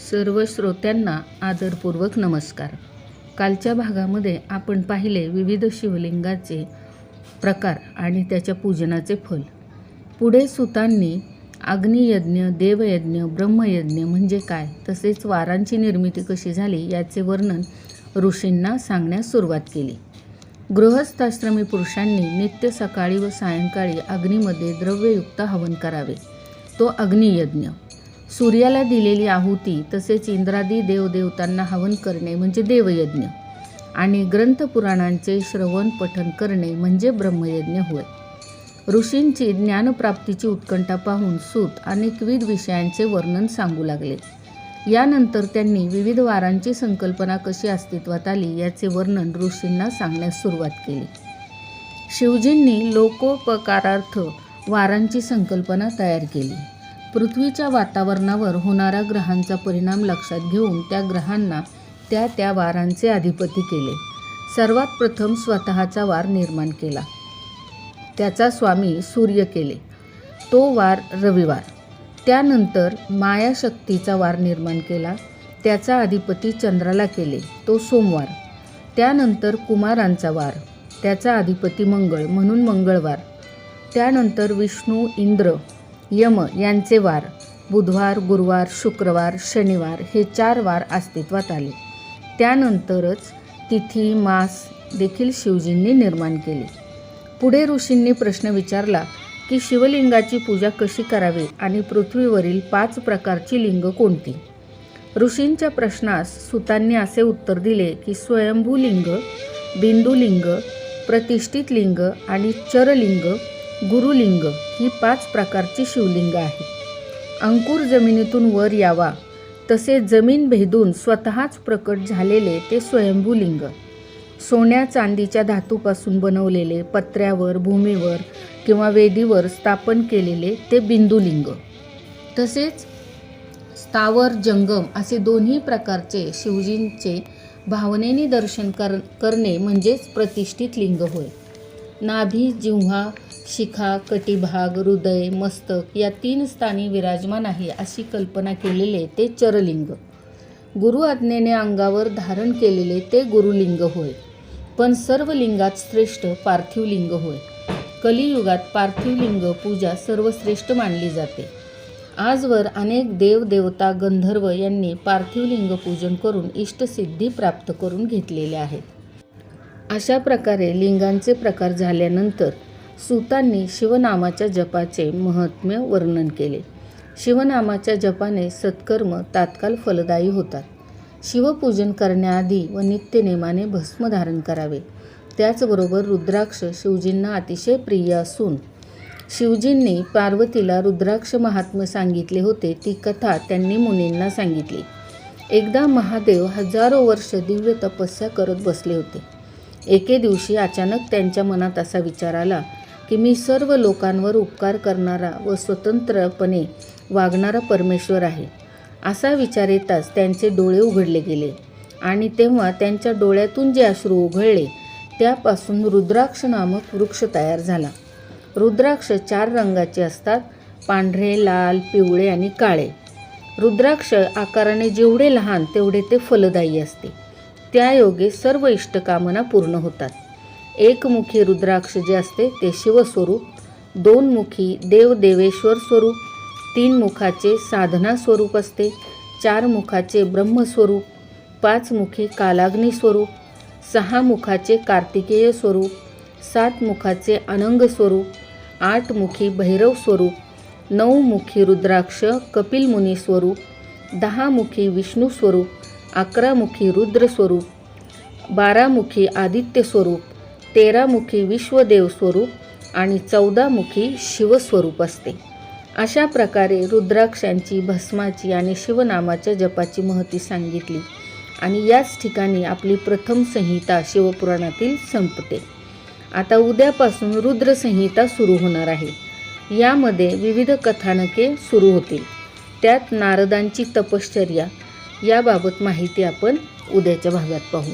सर्व श्रोत्यांना आदरपूर्वक नमस्कार. कालच्या भागामध्ये आपण पाहिले विविध शिवलिंगाचे प्रकार आणि त्याच्या पूजनाचे फल. पुढे सुतांनी अग्नियज्ञ देवयज्ञ ब्रह्मयज्ञ म्हणजे काय तसेच वारांची निर्मिती कशी झाली याचे वर्णन ऋषींना सांगण्यास सुरुवात केली. गृहस्थाश्रमी पुरुषांनी नित्य सकाळी व सायंकाळी अग्नीमध्ये द्रव्ययुक्त हवन करावे. तो अग्नियज्ञ सूर्याला दिलेली आहुती तसेच इंद्रादी देवदेवतांना हवन करणे म्हणजे देवयज्ञ आणि ग्रंथपुराणांचे श्रवण पठन करणे म्हणजे ब्रह्मयज्ञ होय. ऋषींची ज्ञानप्राप्तीची उत्कंठा पाहून सूत अनेकविध विषयांचे वर्णन सांगू लागले. यानंतर त्यांनी विविध वारांची संकल्पना कशी अस्तित्वात आली याचे वर्णन ऋषींना सांगण्यास सुरुवात केली. शिवजींनी लोकोपकारार्थ वारांची संकल्पना तयार केली. पृथ्वीच्या वातावरणावर होणारा ग्रहांचा परिणाम लक्षात घेऊन त्या ग्रहांना त्या त्या वारांचे अधिपती केले. सर्वात प्रथम स्वतःचा वार निर्माण केला. त्याचा स्वामी सूर्य केले. तो वार रविवार. त्यानंतर मायाशक्तीचा वार निर्माण केला. त्याचा अधिपती चंद्राला केले. तो सोमवार. त्यानंतर कुमारांचा वार. त्याचा अधिपती मंगळ म्हणून मंगळवार. त्यानंतर विष्णू इंद्र यम यांचे वार. बुधवार गुरुवार शुक्रवार शनिवार हे चार वार अस्तित्वात आले. त्यानंतरच तिथी मास देखील शिवजींनी निर्माण केले. पुढे ऋषींनी प्रश्न विचारला की शिवलिंगाची पूजा कशी करावी आणि पृथ्वीवरील पाच प्रकारची लिंग कोणती? ऋषींच्या प्रश्नास सुतांनी असे उत्तर दिले की स्वयंभू लिंग बिंदुलिंग प्रतिष्ठित लिंग आणि चरलिंग गुरुलिंग ही पाच प्रकारची शिवलिंग आहेत अंकुर जमिनीतून वर यावा तसे जमीन भेदून स्वतःच प्रकट झालेले ते स्वयंभूलिंग. सोन्या चांदीच्या धातूपासून बनवलेले पत्र्यावर भूमीवर किंवा वेदीवर स्थापन केलेले ते बिंदुलिंग. तसेच स्थावर जंगम असे दोन्ही प्रकारचे शिवजींचे भावनेने दर्शन कर करणे म्हणजेच प्रतिष्ठित लिंग होय. नाभी जिव्हा शिखा कटिभाग हृदय मस्तक या तीन स्थानी विराजमान आहे अशी कल्पना केलेले ते चरलिंग. गुरु आज्ञेने अंगावर धारण केलेले ते गुरुलिंग होय. पण सर्व लिंगात श्रेष्ठ पार्थिव लिंग होय. कलियुगात पार्थिव लिंग पूजा सर्वश्रेष्ठ मानली जाते. आजवर अनेक देव देवता गंधर्व यांनी पार्थिव लिंग पूजन करून इष्टसिद्धी प्राप्त करून घेतलेल्या आहेत. अशा प्रकारे लिंगांचे प्रकार झाल्यानंतर सुतांनी शिवनामाच्या जपाचे महात्म्य वर्णन केले. शिवनामाच्या जपाने सत्कर्म तात्काळ फलदायी होतात. शिवपूजन करण्याआधी व नित्यनेमाने भस्म धारण करावे. त्याचबरोबर रुद्राक्ष शिवजींना अतिशय प्रिय असून शिवजींनी पार्वतीला रुद्राक्ष महात्म्य सांगितले होते ती कथा त्यांनी मुनींना सांगितली. एकदा महादेव हजारो वर्ष दिव्य तपस्या करत बसले होते. एके दिवशी अचानक त्यांच्या मनात असा विचार आला की मी सर्व लोकांवर उपकार करणारा व स्वतंत्रपणे वागणारा परमेश्वर आहे. असा विचार येताच त्यांचे डोळे उघडले गेले आणि तेव्हा त्यांच्या डोळ्यातून जे अश्रू उघडले त्यापासून रुद्राक्ष नामक वृक्ष तयार झाला. रुद्राक्ष चार रंगाचे असतात पांढरे लाल पिवळे आणि काळे. रुद्राक्ष आकाराने जेवढे लहान तेवढे ते फलदायी असते. त्यायोगे सर्व इष्टकामना पूर्ण होतात. एकमुखी रुद्राक्ष जे असते ते शिवस्वरूप दोन मुखी देवदेवेश्वर स्वरूप तीन मुखाचे साधना स्वरूप असते चार मुखाचे ब्रह्मस्वरूप पाच मुखी कालाग्नी स्वरूप सहा मुखाचे कार्तिकेय स्वरूप सात मुखाचे अनंग स्वरूप आठ मुखी भैरव स्वरूप नऊ मुखी रुद्राक्ष कपिल मुनी स्वरूप दहा मुखी विष्णू स्वरूप अकरा मुखी रुद्र स्वरूप बारा मुखी आदित्य स्वरूप तेरा मुखी विश्वदेव स्वरूप आणि चौदा मुखी शिवस्वरूप असते. अशा प्रकारे रुद्राक्षांची भस्माची आणि शिवनामाच्या जपाची महती सांगितली आणि याच ठिकाणी आपली प्रथम संहिता शिवपुराणातील संपते. आता उद्यापासून रुद्रसंहिता सुरू होणार आहे. यामध्ये विविध कथानके सुरू होतील. त्यात नारदांची तपश्चर्या याबाबत माहिती आपण उद्याच्या भागात पाहू.